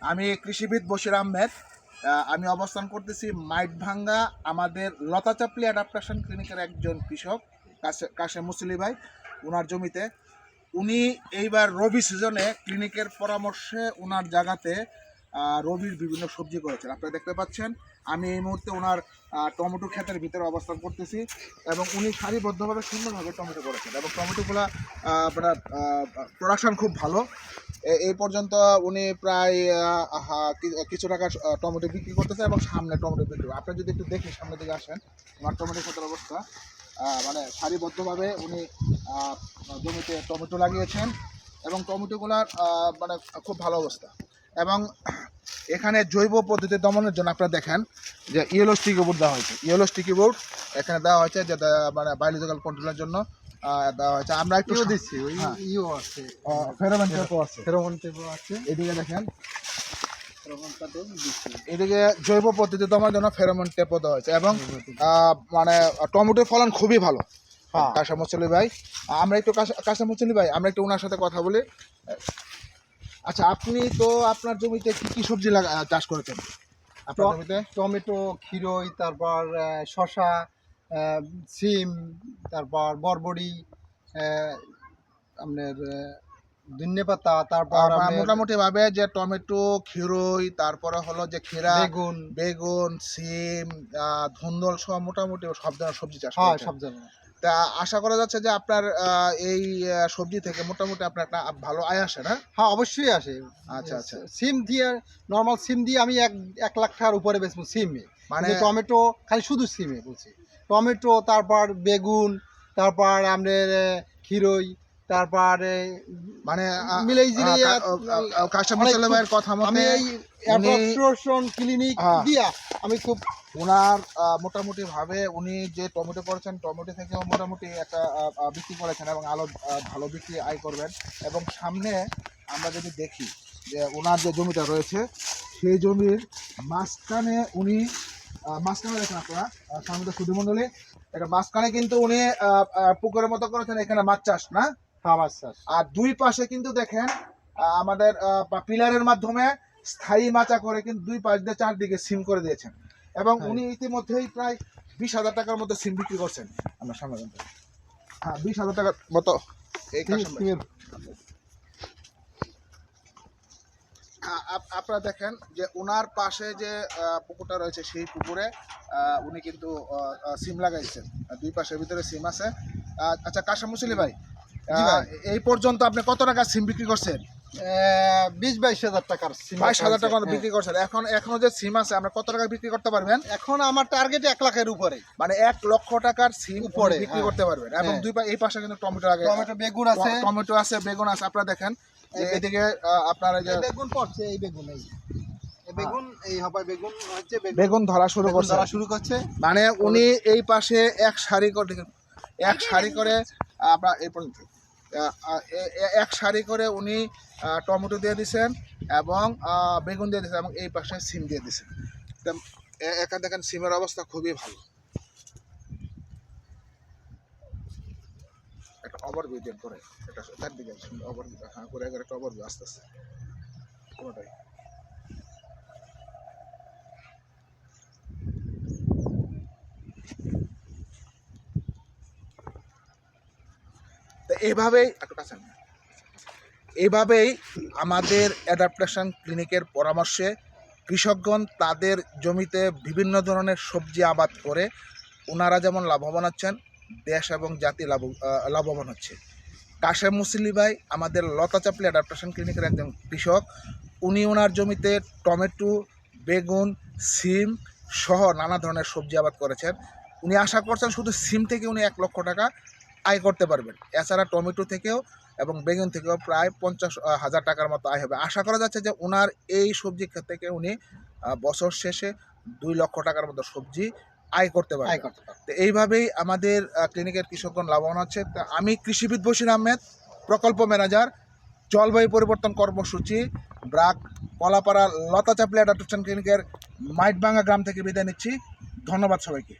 আমি কৃষিবিদ বশির আহমেদ আমি অবস্থান করতেছি মাইট ভাঙ্গা আমাদের লতা চাপলি অ্যাডাপ্টেশন ক্লিনিকের একজন কৃষক, কাশে- মুসলি ভাই ওনার জমিতে। উনি এইবার রবি সিজনে ক্লিনিকের পরামর্শে ওনার জায়গাতে রবির বিভিন্ন সবজি করেছেন আপনারা দেখতে পাচ্ছেন, আমি এই মুহূর্তে ওনার টমেটো ক্ষেতের ভিতরে অবস্থান করতেছি এবং উনি সারিবদ্ধভাবে সুন্দরভাবে টমেটো করেছেন এবং টমেটোগুলো আপনার প্রোডাকশন খুব ভালো এই পর্যন্ত উনি প্রায় কিছু টাকা টমেটো বিক্রি করতেছে এবং সামনে টমেটো বিক্রি করে। আপনি যদি একটু দেখি সামনের দিকে আসেন আমার টমেটো ক্ষেতের অবস্থা মানে সারিবদ্ধভাবে উনি জমিতে টমেটো লাগিয়েছেন এবং টমেটোগুলার মানে খুব ভালো অবস্থা এবং এখানে জৈব পদ্ধতি দমনের জন্য আপনারা দেখেন যে ইয়েলো স্টিকি বোর্ড দেওয়া হয়েছে। ইয়েলো স্টিকি বোর্ড এখানে দেওয়া হয়েছে যে মানে বায়োলজিক্যাল কন্ট্রোলের জন্য দেওয়া হয়েছে। আমরা একটু দিচ্ছি ওই হ্যাঁ। ইও আছে। ফেরোমেন ট্র্যাপও আছে। ফেরোমন টেপও আছে। এদিকে দেখেন। টেপও এদিকে জৈব পদ্ধতি দমার জন্য ফেরোমন টেপও দেওয়া হয়েছে এবং মানে টমেটোর ফলন খুবই ভালো। হ্যাঁ। কাঁচামচলি ভাই আমরা একটু কাঁচামচলি ভাই আমরা একটু ওনার সাথে কথা বলি। আচ্ছা আপনি তো আপনার জমিতে কি কি সবজি লাগা চাষ করেছেন? আপনার জমিতে? টমেটো ক্ষীরই তারপর শসা সিম তারপর বরবড়ি আপনার ধনে পাতা তারপর মোটামুটি ভাবে যে টমেটো ক্ষীরই তারপরে হলো যে ক্ষীরা বেগুন। বেগুন সিম ধুন্দল সহ মোটামুটি সব ধরনের সবজি চাষ হয় সব জায়গায় তা আশা করা যাচ্ছে যে আপনার এই সবজি থেকে মোটামুটি আপনার একটা ভালো আয় আসে না হ্যাঁ অবশ্যই আসে আচ্ছা, আচ্ছা। সিম দিয়ে নর্মাল সিম দিয়ে আমি এক এক লাখ টাকার উপরে বেচবো সিমে মানে টমেটো খালি শুধু সিমে বলছি টমেটো তারপর বেগুন তারপর আপনার ক্ষীরই তারপর মানে কাস্টমার কথা আমি এই ক্লিনিক হ্যাঁ। দিয়া আমি খুব ওনার আহ, মোটামুটি ভাবে উনি যে টমেটো করেছেন টমেটো থেকেও মোটামুটি একটা বিক্রি করেছেন এবং আলো ভালো বিক্রি আয় করবেন। এবং সামনে আমরা যদি দেখি যে ওনার যে জমিটা রয়েছে সেই জমির মাঝখানে উনি মাঝখানে দেখেন আপনারা সামনে তো সুধীমণ্ডলী এটা মাঝখানে কিন্তু উনি পুকুরের মতো করেছেন এখানে মাছ চাষ না? আমার চাষ। আর দুই পাশে কিন্তু দেখেন আমাদের পিলারের মাধ্যমে স্থায়ী মাচা করে কিন্তু দুই পাশ দিয়ে চারদিকে সিম করে দিয়েছেন। এবং হ্যাঁ। উনি ইতিমধ্যেই প্রায় বিশ হাজার টাকার মতো সিম বিক্রি করছেন আমরা সামনে হ্যাঁ বিশ হাজার টাকার মতো আপনারা দেখেন যে ওনার পাশে যে পুকুরটা রয়েছে সেই পুকুরে উনি কিন্তু সিম লাগাইছেন। দুই পাশের ভিতরে সিম আছে। আচ্ছা কাশা মুসলি ভাই এই পর্যন্ত আপনি কত টাকা সিম বিক্রি করছেন? বিশ বাইশ হাজার টাকার সিম বাইশ হাজার টাকা হ্যাঁ। বিক্রি করছেন। এখন এখনও যে সিম আছে আমরা কত টাকা বিক্রি করতে পারবেন? এখন আমার টার্গেট এক লাখের উপরে। মানে এক লক্ষ টাকার সিম উপরে, বিক্রি হ্যাঁ। করতে পারবেন। এবং হ্যাঁ। দুই এই পাশে কিন্তু টমেটো আগে টমেটো বেগুন আছে। টমেটো আছে বেগুন আছে। আপনারা দেখেন এদিকে আপনার এই বেগুন পড়ছে এই বেগুন এই। বেগুন এই হবে বেগুন হচ্ছে বেগুন বেগুন ধরা শুরু করছে। ধরা শুরু করছে। মানে উনি এই পাশে এক সারি করে এক সারি করে আপনার এই পর্যন্ত এক সারি করে উনি টমেটো দিয়ে দিছেন এবং বেগুন দিয়ে দিয়েছেন এবং এই পাশে সিম দিয়ে এ- এখানে দেখেন সিমের অবস্থা খুবই ভালো। একটা ওভারভিউ দেন করে এটা তার দিকে ওভারভিউ হ্যাঁ করে একটা ওভারভিউ আস্তে আস্তে কোনোটাই? কাছে আন। আমাদের অ্যাডাপ্টেশন ক্লিনিকের পরামর্শে কৃষকগণ তাদের জমিতে বিভিন্ন ধরনের সবজি আবাদ করে ওনারা যেমন লাভবান হচ্ছেন, দেশ এবং জাতি লাভ লাভবান হচ্ছে কাশেম মুসলি ভাই, আমাদের লতা চাপলি অ্যাডাপ্টেশন ক্লিনিকের একজন কৃষক, উনি ওনার জমিতে টমেটো, বেগুন, সিম সহ নানা ধরনের সবজি আবাদ করেছেন উনি আশা করছেন শুধু সিম থেকে উনি এক লক্ষ টাকা আয় করতে পারবেন। এছাড়া টমেটো থেকেও এবং বেগুন থেকেও প্রায় পঞ্চাশ হাজার টাকার মতো আয় হবে। আশা করা যাচ্ছে যে ওনার এই সবজি ক্ষেত থেকে উনি বছর শেষে দুই লক্ষ টাকার মতো সবজি আয় করতে আয় করতে পারবে তো এইভাবেই আমাদের ক্লিনিকের কৃষকগণ লাভবান হচ্ছে। তো আমি কৃষিবিদ বশির আহমেদ প্রকল্প ম্যানেজার জলবায়ু পরিবর্তন কর্মসূচি ব্রাক কলাপাড়া লতা চাপলি অ্যাডাপ্টেশন ক্লিনিকের মাইটবাঙ্গা গ্রাম থেকে বিদায় নিচ্ছি। ধন্যবাদ সবাইকে।